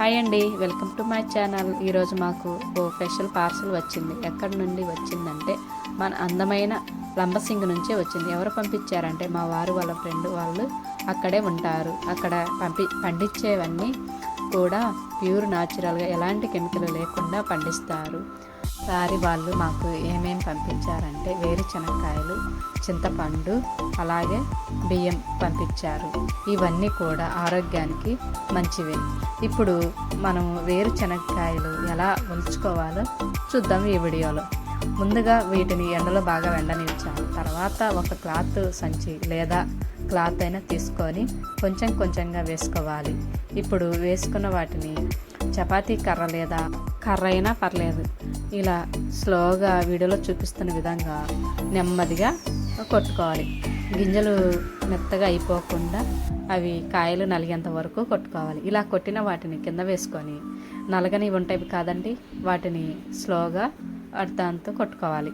Hi అండి welcome to my channel. ఈరోజు మాకు ఓ స్పెషల్ పార్సల్ వచ్చింది. ఎక్కడి నుండి వచ్చిందంటే మన అందమైన లంబసింగ్ నుంచే వచ్చింది. ఎవరు పంపించారంటే మా వారు వాళ్ళ ఫ్రెండ్ వాళ్ళు అక్కడే ఉంటారు. అక్కడ పంపి పండించేవన్నీ కూడా ప్యూర్ న్యాచురల్గా ఎలాంటి కెమికల్ లేకుండా పండిస్తారు. సారి వాళ్ళు మాకు ఏమేమి పంపించారంటే వేరుశనక్కాయలు చింతపండు అలాగే బియ్యం పంపించారు. ఇవన్నీ కూడా ఆరోగ్యానికి మంచివే. ఇప్పుడు మనం వేరుశనక్కాయలు ఎలా ఉంచుకోవాలో చూద్దాం ఈ వీడియోలో. ముందుగా వీటిని ఎండలో బాగా ఎండనిచ్చాలి తర్వాత ఒక క్లాత్ సంచి లేదా క్లాత్ అయినా తీసుకొని కొంచెం కొంచెంగా వేసుకోవాలి. ఇప్పుడు వేసుకున్న వాటిని చపాతీ కర్ర లేదా కర్ర అయినా పర్లేదు. ఇలా స్లోగా వీడియోలో చూపిస్తున్న విధంగా నెమ్మదిగా కొట్టుకోవాలి. గింజలు మెత్తగా అయిపోకుండా అవి కాయలు నలిగేంత వరకు కొట్టుకోవాలి. ఇలా కొట్టిన వాటిని కింద వేసుకొని నలగని ఉంటాయి కాదండి వాటిని స్లోగా దాంతో కొట్టుకోవాలి.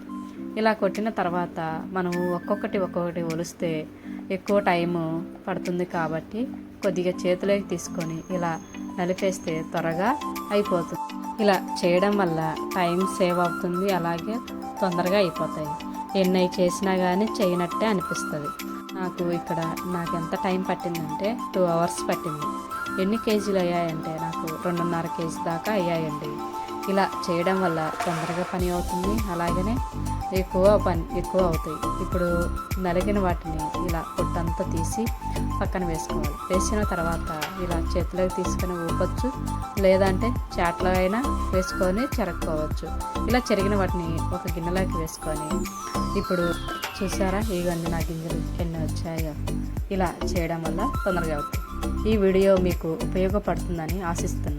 ఇలా కొట్టిన తర్వాత మనము ఒక్కొక్కటి ఒక్కొక్కటి ఒలిస్తే ఎక్కువ టైము పడుతుంది కాబట్టి కొద్దిగా చేతిలోకి తీసుకొని ఇలా నలిపేస్తే త్వరగా అయిపోతుంది. ఇలా చేయడం వల్ల టైం సేవ్ అవుతుంది అలాగే తొందరగా అయిపోతాయి. ఎన్ని చేసినా కానీ చేయనట్టే అనిపిస్తుంది. నాకు ఇక్కడ నాకు ఎంత టైం పట్టిందంటే టూ అవర్స్ పట్టింది. ఎన్ని కేజీలు అయ్యాయంటే నాకు రెండున్నర కేజీ దాకా అయ్యాయండి. ఇలా చేయడం వల్ల తొందరగా పని అవుతుంది. అలాగనే ఎక్కువ పని ఎక్కువ అవుతాయి. ఇప్పుడు నలిగిన వాటిని ఇలా పొట్టంతా తీసి పక్కన వేసుకోవాలి. వేసిన తర్వాత ఇలా చేతిలోకి తీసుకొని ఊపొచ్చు. లేదంటే చాట్లో అయినా వేసుకొని చెరక్కోవచ్చు. ఇలా చెరిగిన వాటిని ఒక గిన్నెలోకి వేసుకొని ఇప్పుడు చూసారా? ఇవన్నీ నా గింజలు ఎన్ని వచ్చాయో. ఇలా చేయడం వల్ల తొందరగా అవుతుంది. ఈ వీడియో మీకు ఉపయోగపడుతుందని ఆశిస్తున్నాను.